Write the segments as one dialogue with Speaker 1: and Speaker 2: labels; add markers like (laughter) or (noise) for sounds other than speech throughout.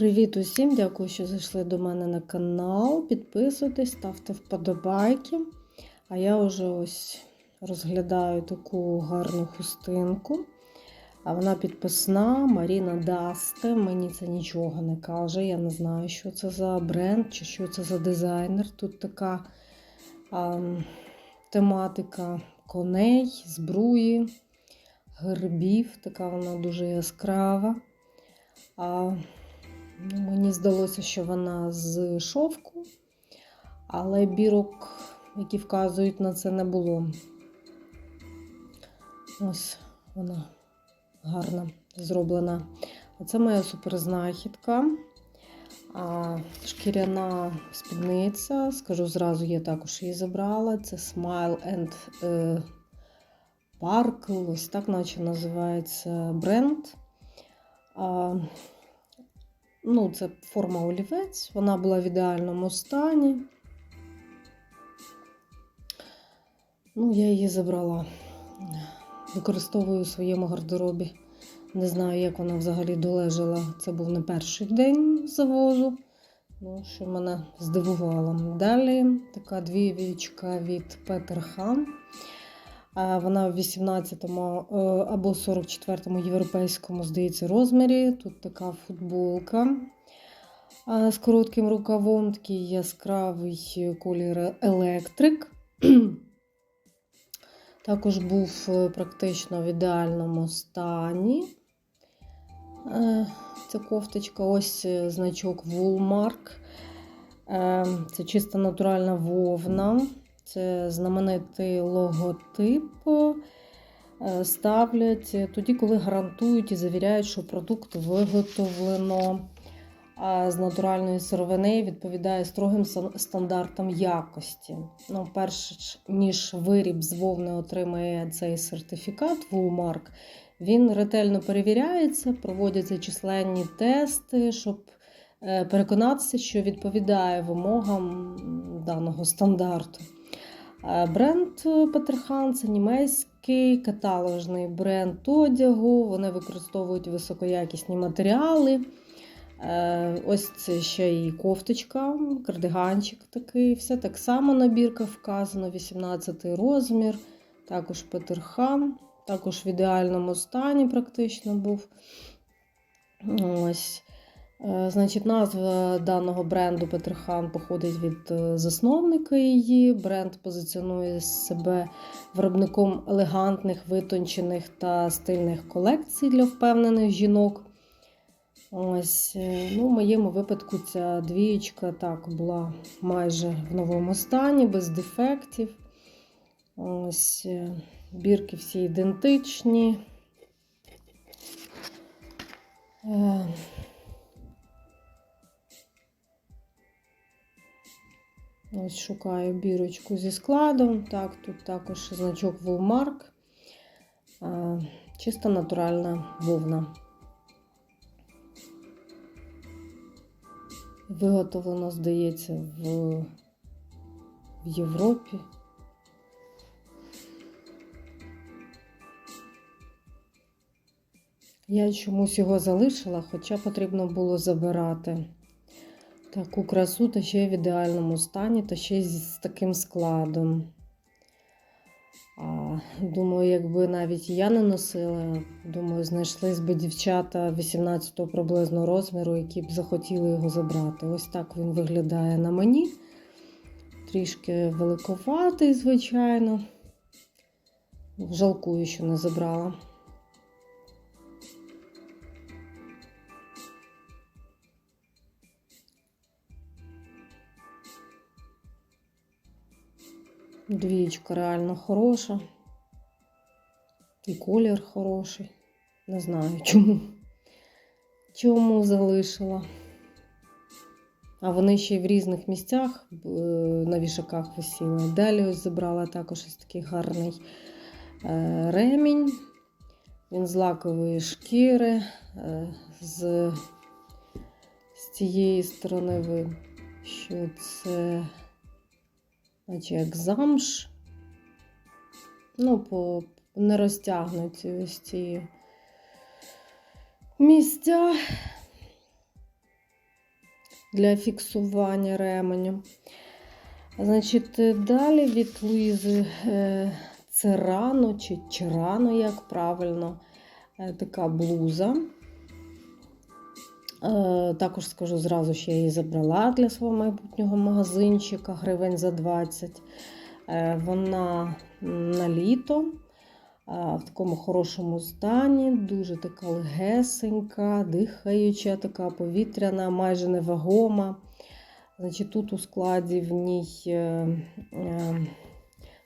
Speaker 1: Привіт усім! Дякую, що зайшли до мене на канал. Підписуйтесь, ставте вподобайки. А я вже ось розглядаю таку гарну хустинку. А вона підписна Маріна Дасте. Мені це нічого не каже. Я не знаю, що це за бренд чи що це за дизайнер. Тут така а, тематика коней, збруї, гербів. Така вона дуже яскрава. А, Мені здалося, що вона з шовку, але бірок, які вказують на це, не було. Ось вона гарно зроблена. Оце моя суперзнахідка. А, Шкіряна спідниця. Скажу зразу, я також її забрала. Це Smile and е, Sparkle, ось так наче називається бренд. А, ну, Це форма олівець, вона була в ідеальному стані. Ну, я її забрала. Використовую у своєму гардеробі. Не знаю, як вона взагалі долежала. Це був не перший день завозу, ну, що мене здивувало. Далі така двівічка від Петер Хан. Вона в 18-му або 44-му європейському, здається, розмірі. Тут така футболка з коротким рукавом, такий яскравий колір електрик. (clears throat) Також був практично в ідеальному стані. Ця кофточка, ось значок Woolmark. Це чисто натуральна вовна. Знаменитий логотип ставлять тоді, коли гарантують і завіряють, що продукт виготовлено з натуральної сировини відповідає строгим стандартам якості. Ну, Перш ніж виріб з вовни отримає цей сертифікат Woolmark, він ретельно перевіряється, проводяться численні тести, щоб переконатися, що відповідає вимогам даного стандарту. Бренд Петерхан це німецький каталожний бренд одягу. Вони використовують високоякісні матеріали. Ось це ще і кофточка, кардиганчик такий. Все так само набірка вказано, 18 розмір. Також Петерхан, також в ідеальному стані практично був. Ось. Значить, Назва даного бренду Петерхан походить від засновника її. Бренд позиціонує себе виробником елегантних, витончених та стильних колекцій для впевнених жінок. Ось, ну, В моєму випадку ця двієчка так була майже в новому стані, без дефектів. Ось, Бірки всі ідентичні. Ось шукаю бірочку зі складом. Так, тут також значок Woolmark. Чисто натуральна вовна. Виготовлено, здається, в, в Європі. Я чомусь його залишила, хоча потрібно було забирати. Таку красу та ще в ідеальному стані, та ще з таким складом. А, Думаю, якби навіть я не носила, думаю, знайшлись би дівчата 18-го приблизно розміру, які б захотіли його забрати. Ось так він виглядає на мені. Трішки великоватий, звичайно. Жалкую, що не забрала. Двієчка реально хороша. І колір хороший. Не знаю (laughs) чому. Чому залишила. А вони ще й в різних місцях на вішаках висіли. Далі ось забрала також ось такий гарний ремінь. Він з лакової шкіри. З, з цієї сторони що це наче як замш. Ну, по не розтягнуті ось ці місця. для фіксування ременю. Значить, далі від Луїзи е, Церано чи Черано, як правильно, е, така блуза. Е, Також скажу зразу, що я її забрала для свого майбутнього магазинчика гривень за 20. Е, Вона на літо в такому хорошому стані, дуже така легесенька, дихаюча, така повітряна, майже невагома. Значить, Тут у складі в ній е, е,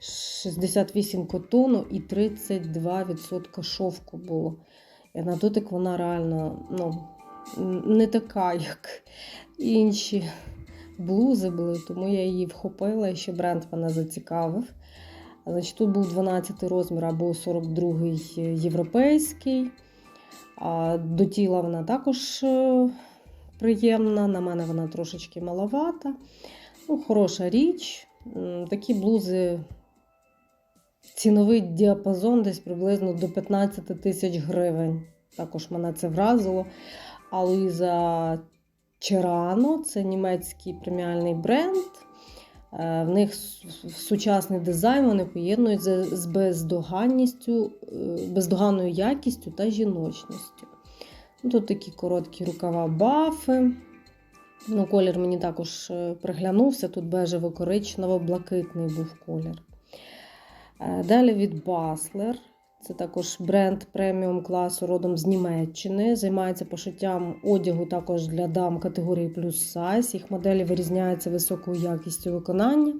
Speaker 1: 68 котону і 32% шовку було. І на дотик вона реально ну, не така, як інші блузи були, тому я її вхопила і ще бренд мене зацікавив. Значить, Тут був 12 розмір або 42 європейський. А До тіла вона також е, приємна. На мене вона трошечки маловата. Ну, Хороша річ. Такі блузи, ціновий діапазон десь приблизно до 15 тисяч гривень. Також мене це вразило. А Луїза Черано це німецький преміальний бренд. Е, В них сучасний дизайн вони поєднують з бездоганністю, е, бездоганною якістю та жіночністю. Ну, Тут такі короткі рукава бафи. Ну, колір мені також е, приглянувся. Тут бежево-коричнево-блакитний був колір. Далі від Баслер. Це також бренд преміум класу родом з Німеччини. Займається пошиттям одягу також для дам категорії плюс сайз. Їх моделі вирізняються високою якістю виконання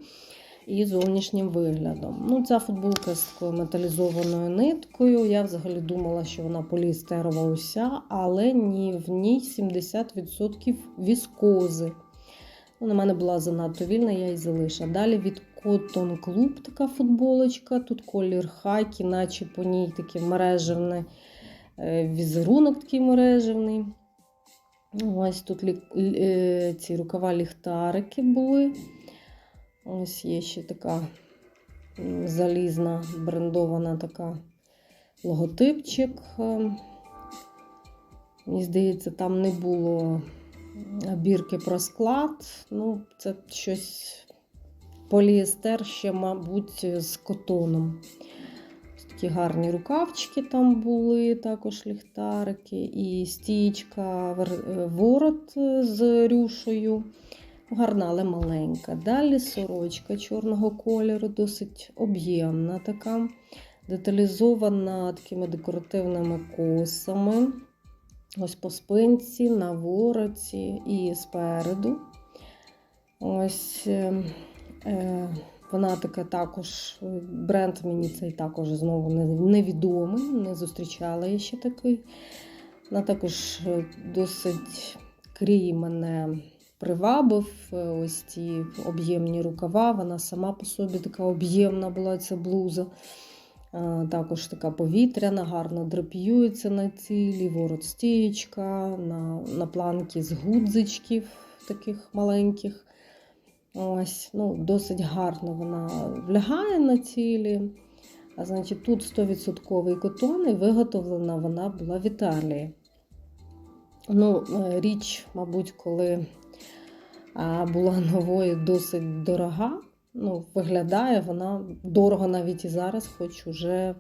Speaker 1: і зовнішнім виглядом. Ну, Ця футболка з такою металізованою ниткою. Я взагалі думала, що вона поліестерова уся, але ні, в ній 70% віскози. Ну, на мене була занадто вільна, я її залишила. Далі від Cotton Club така футболочка. Тут колір хакі, наче по ній такий мережевний е, візерунок такий мережевний. Ось тут е, ці рукава ліхтарики були. Ось є ще така залізна, брендована така логотипчик. Е, Мені здається, там не було бірки про склад. Ну, це щось поліестер ще, мабуть, з котоном. Такі гарні рукавчики там були, також ліхтарики, і стічка, ворот з рюшею. Гарна, але маленька. Далі сорочка чорного кольору, досить об'ємна така, деталізована такими декоративними косами. Ось по спинці, на вороті і спереду. Ось е, вона така також, е, бренд мені цей також знову невідомий, не зустрічала я ще такий. Вона також е, досить крій мене привабив. Е, Ось ці об'ємні рукава. Вона сама по собі така об'ємна була ця блуза. Е, Також така повітряна, гарно драпіюється на цілі, ворот стієчка, на, на планки з гудзичків таких маленьких. Ось, ну, Досить гарно вона влягає на цілі. А значить, тут 100% котон і виготовлена вона була в Італії. Ну, е, річ, мабуть, коли була новою досить дорога. Ну, виглядає вона дорого навіть і зараз, хоч уже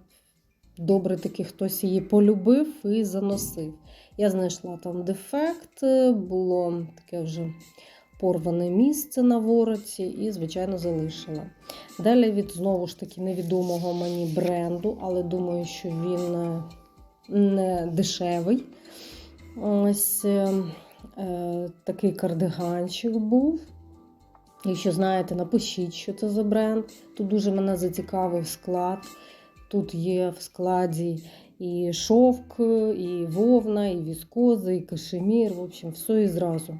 Speaker 1: добре таки хтось її полюбив і заносив. Я знайшла там дефект, е, було таке вже порване місце на вороті і, звичайно, залишила. Далі від знову ж таки невідомого мені бренду, але думаю, що він е, не дешевий. Ось е, е, такий кардиганчик був. Якщо знаєте, напишіть, що це за бренд. Тут дуже мене зацікавив склад. Тут є в складі і шовк, і вовна, і віскоза, і кашемір. В общем, все і зразу.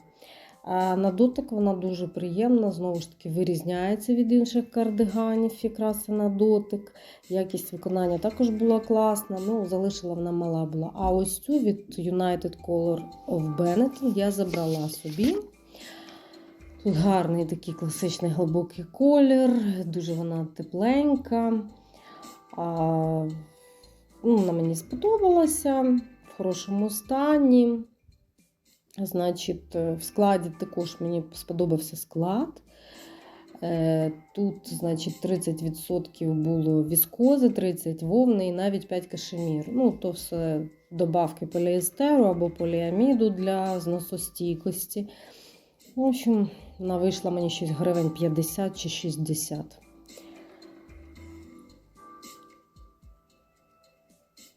Speaker 1: На дотик вона дуже приємна, знову ж таки, вирізняється від інших кардиганів, якраз на дотик. Якість виконання також була класна, ну, залишила вона мала була. А ось цю від United Color of Benetton я забрала собі. Тут гарний такий класичний глибокий колір, дуже вона тепленька. А, ну, Вона мені сподобалася в хорошому стані. Значить, е, в складі також мені сподобався склад. Е, Тут, значить, 30% було віскози, 30 вовни і навіть 5 кашемір. Ну, то все добавки поліестеру або поліаміду для зносостійкості. В общем, вона вийшла мені щось гривень 50 чи 60.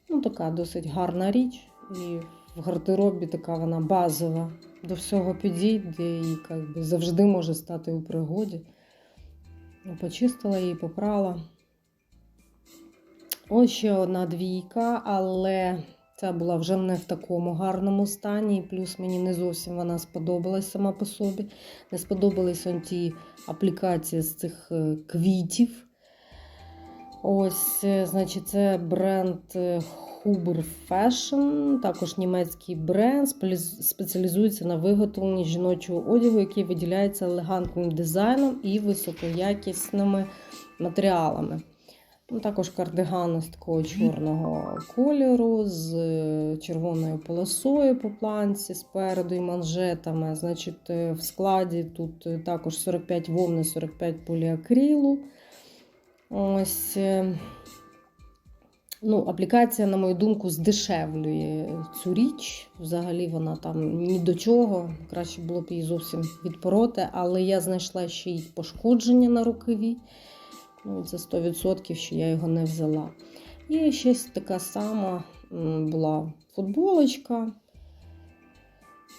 Speaker 1: Ну, така досить гарна річ. І в гардеробі така вона базова. До всього підійде і би, завжди може стати у пригоді. Почистила її, попрала. Ось ще одна двійка, але ця була вже не в такому гарному стані. І плюс мені не зовсім вона сподобалась сама по собі. Не сподобались он ті аплікації з цих е, квітів. Ось, е, значить, це бренд е, Huber Fashion, також німецький бренд, спеціалізується на виготовленні жіночого одягу, який виділяється елегантним дизайном і високоякісними матеріалами. Ну, також кардиган ось такого чорного кольору з е, червоною полосою по планці спереду і манжетами. Значить, е, в складі тут е, також 45 вовни, 45 поліакрилу. Ось. Ну, аплікація, на мою думку, здешевлює цю річ. Взагалі вона там ні до чого. Краще було б її зовсім відпороти, але я знайшла ще й пошкодження на рукаві. Ну, це 100%, що я його не взяла. І ще така сама була футболочка.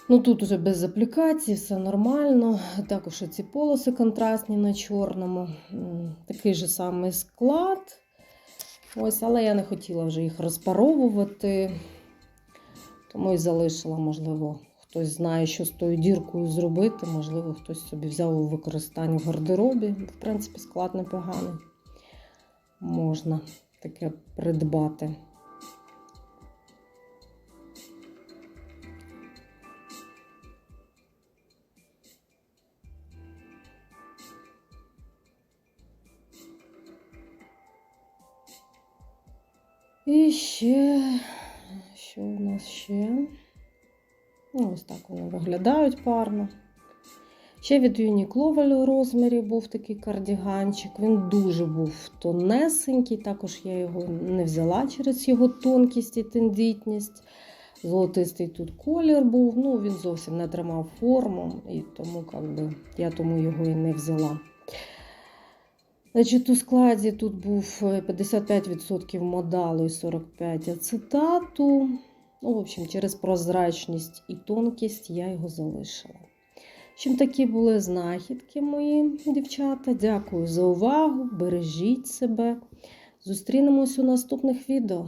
Speaker 1: Ну, тут уже без аплікації, все нормально. Також ці полоси контрастні на чорному. Такий же самий склад. Ось, але я не хотіла вже їх розпаровувати, тому і залишила, можливо, хтось знає, що з тою діркою зробити. Можливо, хтось собі взяв у використання в гардеробі. В принципі, склад непоганий. Можна таке придбати. І ще, що у нас ще? Ну, ось так вони виглядають парно. Ще від Uniqlo в розмірі був такий кардіганчик. Він дуже був тонесенький, також я його не взяла через його тонкість і тендітність. Золотистий тут колір був, ну він зовсім не тримав форму, і тому би, я тому його і не взяла. Значить, у складі тут був е, 55% модалу і 45% ацетату. Ну, в общем, через прозрачність і тонкість я його залишила. Чим такі були знахідки мої дівчата. Дякую за увагу. Бережіть себе. Зустрінемось у наступних відео.